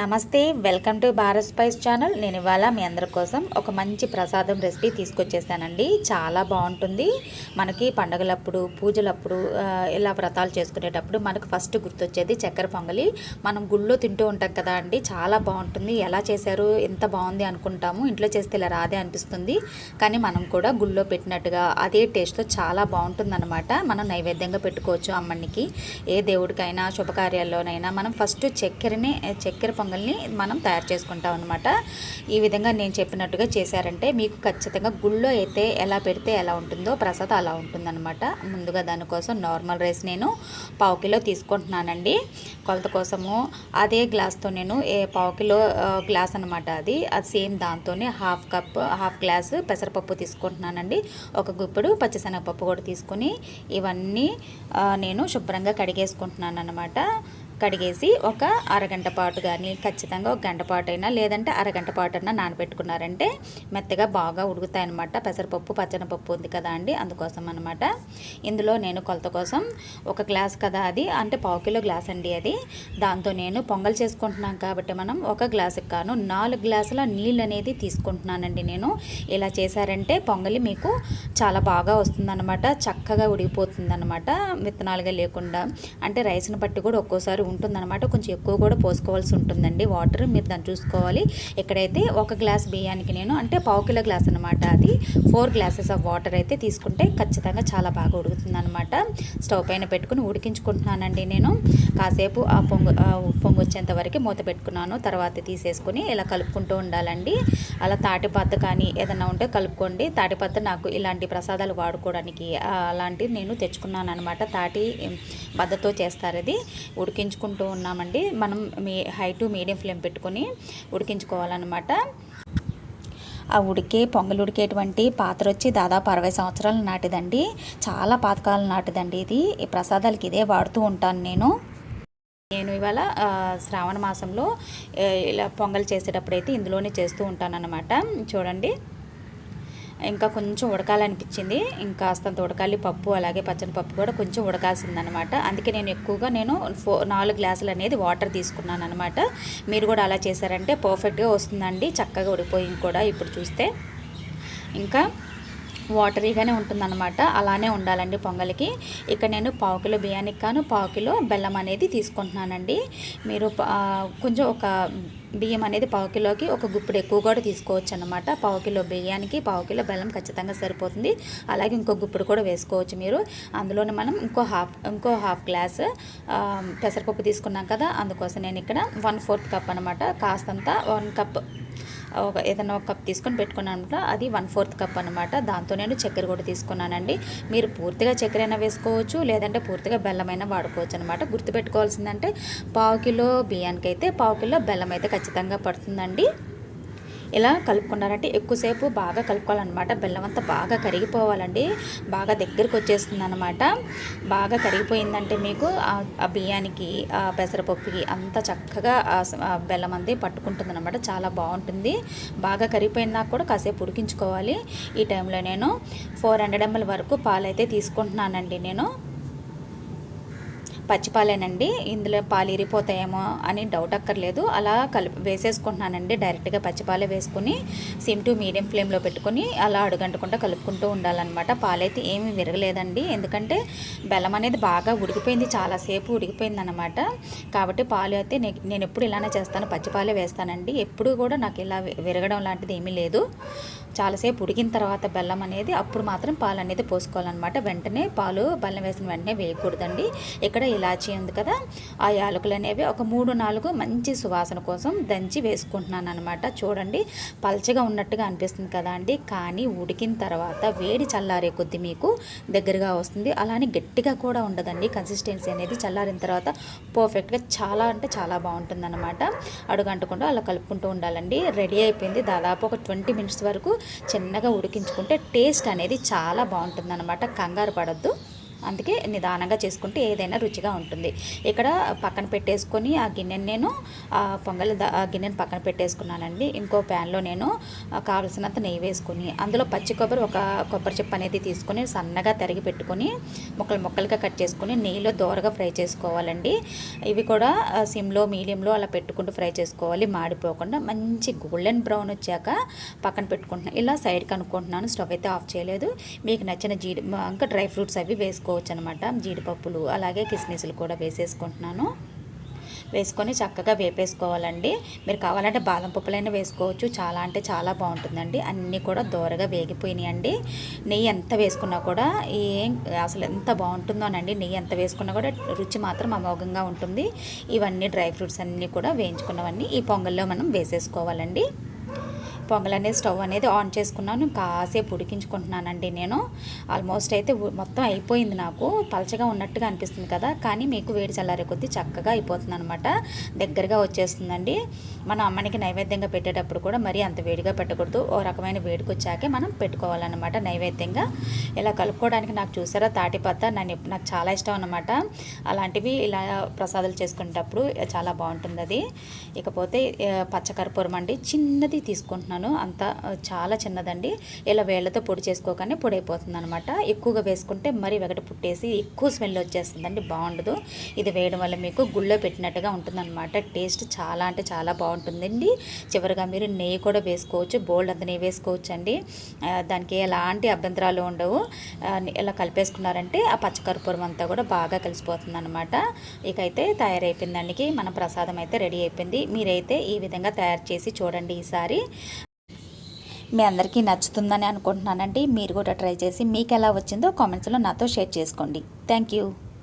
నమస్తే welcome to Bharat spice channel. నేను ఇవాళ మీ అందరి కోసం ఒక మంచి ప్రసాదం రెసిపీ తీసుకొచ్చేసానండి. చాలా బాగుంటుంది. మనకి పండగలప్పుడు పూజలప్పుడు ఇలా వ్రతాలు చేసుకునేటప్పుడు మనకు ఫస్ట్ గుర్తొచ్చేది చక్కెర పొంగలి. మనం గుళ్ళో తింటూ ఉంటాం కదా అండి. చాలా బాగుంటుంది. ఎలా చేశారు? ఎంత బాగుంది అనుకుంటాము. ఇంట్లో చేస్తే ఇలా రాదే అనిపిస్తుంది. కానీ మనం కూడా గుళ్ళో పెట్టినట్టుగా అదే టేస్ట్తో చాలా బాగుంటుందన్నమాట. మనం నైవేద్యంగా పెట్టుకోవచ్చు అమ్మనికి ఏ దేవుడికైనా శుభకార్యాల్లోనైనా మనం ఫస్ట్ చక్కెరనే చక్కెర పొంగల్ని మనం తయారు చేసుకుంటాం అనమాట ఈ విధంగా నేను చెప్పినట్టుగా చేశారంటే మీకు ఖచ్చితంగా గుళ్ళో అయితే ఎలా పెడితే ఎలా ఉంటుందో ప్రసాదం అలా ఉంటుందన్నమాట. ముందుగా దానికోసం నార్మల్ రైస్ నేను పావు కిలో తీసుకుంటున్నానండి. కొలత కోసము అదే గ్లాస్తో నేను ఏ పావు కిలో గ్లాస్ అనమాట అది. అది సేమ్ దాంతోనే హాఫ్ కప్ హాఫ్ గ్లాస్ పెసరపప్పు తీసుకుంటున్నానండి. ఒక గుప్పుడు పచ్చిశనగపప్పు కూడా తీసుకొని ఇవన్నీ నేను శుభ్రంగా కడిగేసుకుంటున్నాను అనమాట కడిగేసి ఒక అరగంట పాటు కానీ ఖచ్చితంగా ఒక గంట పాటు అయినా లేదంటే అరగంట పాటు అయినా నానబెట్టుకున్నారంటే మెత్తగా బాగా ఉడుకుతాయి అనమాట పెసరపప్పు పచ్చనపప్పు ఉంది కదా అండి అందుకోసం అనమాట ఇందులో నేను కొలత కోసం ఒక గ్లాస్ కదా అది అంటే పావు కిలో గ్లాస్ అండి అది. దాంతో నేను పొంగల్ చేసుకుంటున్నాను కాబట్టి మనం ఒక గ్లాసుకి కాను నాలుగు గ్లాసుల నీళ్ళు అనేది తీసుకుంటున్నానండి నేను. ఇలా చేశారంటే పొంగలి మీకు చాలా బాగా వస్తుందన్నమాట చక్కగా ఉడికిపోతుందన్నమాట విత్తనాలుగా లేకుండా. అంటే రైస్ని బట్టి కూడా ఒక్కోసారి ఉంటుందన్నమాట. కొంచెం ఎక్కువ కూడా పోసుకోవాల్సి ఉంటుందండి వాటర్. మీరు దాన్ని చూసుకోవాలి. ఇక్కడైతే ఒక గ్లాస్ బియ్యానికి నేను అంటే పావు కిలో గ్లాస్ అనమాట అది ఫోర్ గ్లాసెస్ ఆఫ్ వాటర్ అయితే తీసుకుంటే ఖచ్చితంగా చాలా బాగా ఉడుకుతుంది అనమాట స్టవ్ పైన పెట్టుకుని ఉడికించుకుంటున్నానండి నేను. కాసేపు ఆ పొంగు పొంగు వచ్చేంత వరకు మూత పెట్టుకున్నాను. తర్వాత తీసేసుకుని ఇలా కలుపుకుంటూ ఉండాలండి. అలా తాటిపత్త కానీ ఏదైనా ఉంటే కలుపుకోండి. తాటిపత్త నాకు ఇలాంటి ప్రసాదాలు వాడుకోవడానికి అలాంటివి నేను తెచ్చుకున్నాను అనమాట తాటి బద్దతో చేస్తారు అది ఉడికించుకుంటూ ఉన్నామండి. మనం మీ హై టు మీడియం ఫ్లేమ్ పెట్టుకొని ఉడికించుకోవాలన్నమాట. ఆ ఉడికే పొంగలు ఉడికేటువంటి పాత్ర వచ్చి దాదాపు అరవై సంవత్సరాల నాటిదండి. చాలా పాతకాలం నాటిదండి ఇది. ఈ ప్రసాదాలకి ఇదే వాడుతూ ఉంటాను నేను. నేను ఇవాళ శ్రావణ మాసంలో ఇలా పొంగల్ చేసేటప్పుడైతే ఇందులోనే చేస్తూ ఉంటానన్నమాట. చూడండి. ఇంకా కొంచెం ఉడకాలనిపించింది. ఇంకా కాస్తంత ఉడకాలి పప్పు అలాగే పచ్చని పప్పు కూడా కొంచెం ఉడకాల్సిందనమాట. అందుకే నేను ఎక్కువగా నేను ఫో నాలుగు గ్లాసులు అనేది వాటర్ తీసుకున్నాను అనమాట మీరు కూడా అలా చేశారంటే పర్ఫెక్ట్గా వస్తుందండి. చక్కగా ఉడిపోయింది కూడా ఇప్పుడు చూస్తే. ఇంకా వాటరీగానే ఉంటుందన్నమాట. అలానే ఉండాలండి పొంగలికి. ఇక్కడ నేను పావు కిలో బియ్యానికి కాను పావు కిలో బెల్లం అనేది తీసుకుంటున్నానండి. మీరు కొంచెం ఒక బియ్యం అనేది పావు కిలోకి ఒక గుప్పుడు ఎక్కువ కూడా తీసుకోవచ్చు అనమాట పావు కిలో బియ్యానికి పావు కిలో బెల్లం ఖచ్చితంగా సరిపోతుంది. అలాగే ఇంకో గుప్పుడు కూడా వేసుకోవచ్చు మీరు. అందులోనే మనం ఇంకో హాఫ్ ఇంకో హాఫ్ గ్లాస్ పెసరపప్పు తీసుకున్నాం కదా అందుకోసం నేను ఇక్కడ వన్ ఫోర్త్ కప్ అనమాట కాస్తంత వన్ కప్ ఒక ఏదైనా ఒక కప్ తీసుకొని పెట్టుకున్నాను అనమాట అది వన్ ఫోర్త్ కప్ అనమాట దాంతో నేను చక్కెర కూడా తీసుకున్నానండి. మీరు పూర్తిగా చక్కెర అయినా వేసుకోవచ్చు లేదంటే పూర్తిగా బెల్లమైనా వాడుకోవచ్చు అనమాట గుర్తుపెట్టుకోవాల్సిందంటే పావు కిలో బియ్యానికి అయితే పావు కిలో బెల్లం అయితే ఖచ్చితంగా పడుతుందండి. ఇలా కలుపుకున్నారంటే ఎక్కువసేపు బాగా కలుపుకోవాలన్నమాట. బెల్లం అంతా బాగా కరిగిపోవాలండి. బాగా దగ్గరికి వచ్చేస్తుంది అనమాట బాగా కరిగిపోయిందంటే మీకు ఆ- బియ్యానికి ఆ పెసరపప్పుకి అంత చక్కగా బెల్లం అంది పట్టుకుంటుంది అనమాట చాలా బాగుంటుంది. బాగా కరిగిపోయినాక కూడా కాసేపు ఉడికించుకోవాలి. ఈ టైంలో నేను ఫోర్ హండ్రెడ్ ఎంఎల్ వరకు పాలైతే తీసుకుంటున్నానండి నేను. పచ్చిపాలేనండి. ఇందులో పాలు ఇరిపోతాయేమో అని డౌట్ అక్కర్లేదు. అలా కలిపి వేసేసుకుంటున్నానండి. డైరెక్ట్గా పచ్చిపాలే వేసుకుని సిమ్ టు మీడియం ఫ్లేమ్లో పెట్టుకొని అలా అడుగంటకుండా కలుపుకుంటూ ఉండాలన్నమాట. పాలైతే ఏమీ విరగలేదండి. ఎందుకంటే బెల్లం అనేది బాగా ఉడికిపోయింది. చాలాసేపు ఉడికిపోయింది అనమాట కాబట్టి పాలు అయితే నేను ఎప్పుడు ఇలానే చేస్తాను. పచ్చిపాలే వేస్తానండి. ఎప్పుడు కూడా నాకు ఇలా విరగడం లాంటిది ఏమీ లేదు. చాలాసేపు ఉడికిన తర్వాత బెల్లం అనేది అప్పుడు మాత్రం పాలు అనేది పోసుకోవాలన్నమాట. వెంటనే పాలు బెల్లం వేసిన వెంటనే వేయకూడదండి. ఇక్కడ ఇలాచీ ఉంది కదా ఆ యాలకులు అనేవి ఒక మూడు నాలుగు మంచి సువాసన కోసం దంచి వేసుకుంటున్నాను అనమాట చూడండి పల్చగా ఉన్నట్టుగా అనిపిస్తుంది కదా అండి. కానీ ఉడికిన తర్వాత వేడి చల్లారే కొద్ది మీకు దగ్గరగా వస్తుంది. అలానే గట్టిగా కూడా ఉండదండి. కన్సిస్టెన్సీ అనేది చల్లారిన తర్వాత పర్ఫెక్ట్గా చాలా అంటే చాలా బాగుంటుంది అనమాట అడుగంటకుండా అలా కలుపుకుంటూ ఉండాలండి. రెడీ అయిపోయింది. దాదాపు ఒక ట్వంటీ మినిట్స్ వరకు చిన్నగా ఉడికించుకుంటే టేస్ట్ అనేది చాలా బాగుంటుంది అనమాట కంగారు పడద్దు. అందుకే నిదానంగా చేసుకుంటే ఏదైనా రుచిగా ఉంటుంది. ఇక్కడ పక్కన పెట్టేసుకొని ఆ గిన్నెని నేను ఆ పొంగల్ ఆ గిన్నెని పక్కన పెట్టేసుకున్నానండి. ఇంకో ప్యాన్లో నేను కావలసినంత నెయ్యి వేసుకొని అందులో పచ్చి కొబ్బరి ఒక కొబ్బరి చెప్పు అనేది తీసుకొని సన్నగా తరిగి పెట్టుకొని ముక్కలు ముక్కలుగా కట్ చేసుకొని నెయ్యిలో దోరగా ఫ్రై చేసుకోవాలండి. ఇవి కూడా సిమ్లో మీడియంలో అలా పెట్టుకుంటూ ఫ్రై చేసుకోవాలి. మాడిపోకుండా మంచి గోల్డెన్ బ్రౌన్ వచ్చాక పక్కన పెట్టుకుంటున్నాను ఇలా సైడ్కి అనుకుంటున్నాను స్టవ్ అయితే ఆఫ్ చేయలేదు. మీకు నచ్చిన జీడి ఇంకా డ్రై ఫ్రూట్స్ అవి వేసుకోవచ్చు అనమాట జీడిపప్పులు అలాగే కిస్మిస్లు కూడా వేసేసుకుంటున్నాను. వేసుకొని చక్కగా వేపేసుకోవాలండి. మీరు కావాలంటే బాదం పప్పులైనా వేసుకోవచ్చు చాలా అంటే చాలా బాగుంటుందండి. అన్నీ కూడా దోరగా వేగిపోయినాయండి. నెయ్యి ఎంత వేసుకున్నా కూడా ఏం అసలు ఎంత బాగుంటుందోనండి నెయ్యి ఎంత వేసుకున్నా కూడా రుచి మాత్రం అమోఘంగా ఉంటుంది. ఇవన్నీ డ్రై ఫ్రూట్స్ అన్నీ కూడా వేయించుకున్నవన్నీ ఈ పొంగల్లో మనం వేసేసుకోవాలండి. పొంగల్ స్టవ్ అనేది ఆన్ చేసుకున్నాను. కాసేపు ఉడికించుకుంటున్నానండి నేను. ఆల్మోస్ట్ అయితే మొత్తం అయిపోయింది నాకు. పలచగా ఉన్నట్టుగా అనిపిస్తుంది కదా. కానీ మీకు వేడి చల్లారే కొద్దీ చక్కగా అయిపోతుంది అనమాట దగ్గరగా వచ్చేస్తుందండి. మన అమ్మనికి నైవేద్యంగా పెట్టేటప్పుడు కూడా మరీ అంత వేడిగా పెట్టకూడదు. ఓ రకమైన వేడికి వచ్చాకే మనం పెట్టుకోవాలన్నమాట నైవేద్యంగా. ఇలా కలుపుకోవడానికి నాకు చూసారా తాటిపత్త నన్ను నాకు చాలా ఇష్టం అనమాట అలాంటివి ఇలా ప్రసాదాలు చేసుకునేటప్పుడు చాలా బాగుంటుంది అది. ఇకపోతే పచ్చకర్పూరం అండి. చిన్నది తీసుకుంటున్నాను. అంత చాలా చిన్నదండి. ఇలా వేళ్ళతో పొడి చేసుకోగానే పొడి అయిపోతుంది అనమాట ఎక్కువగా వేసుకుంటే మరీ వెగట పుట్టేసి ఎక్కువ స్మెల్ వచ్చేస్తుందండి. బాగుండదు. ఇది వేయడం వల్ల మీకు గుళ్ళో పెట్టినట్టుగా ఉంటుందన్నమాట టేస్ట్ చాలా అంటే చాలా బాగుంటుందండి. చివరిగా మీరు నెయ్యి కూడా వేసుకోవచ్చు. బోల్డ్ అంత నెయ్యి వేసుకోవచ్చు అండి దానికి ఎలాంటి అభ్యంతరాలు ఉండవు. ఇలా కలిపేసుకున్నారంటే ఆ పచ్చకర్పూరం అంతా కూడా బాగా కలిసిపోతుంది అనమాట ఇకైతే తయారైపోయిందండి మన ప్రసాదం అయితే రెడీ అయిపోయింది. మీరైతే ఈ విధంగా తయారు చేసి చూడండి ఈసారి. మీ అందరికీ నచ్చుతుందని అనుకుంటున్నానండి. మీరు కూడా ట్రై చేసి మీకు ఎలా వచ్చిందో కామెంట్స్లో నాతో షేర్ చేసుకోండి. Thank you.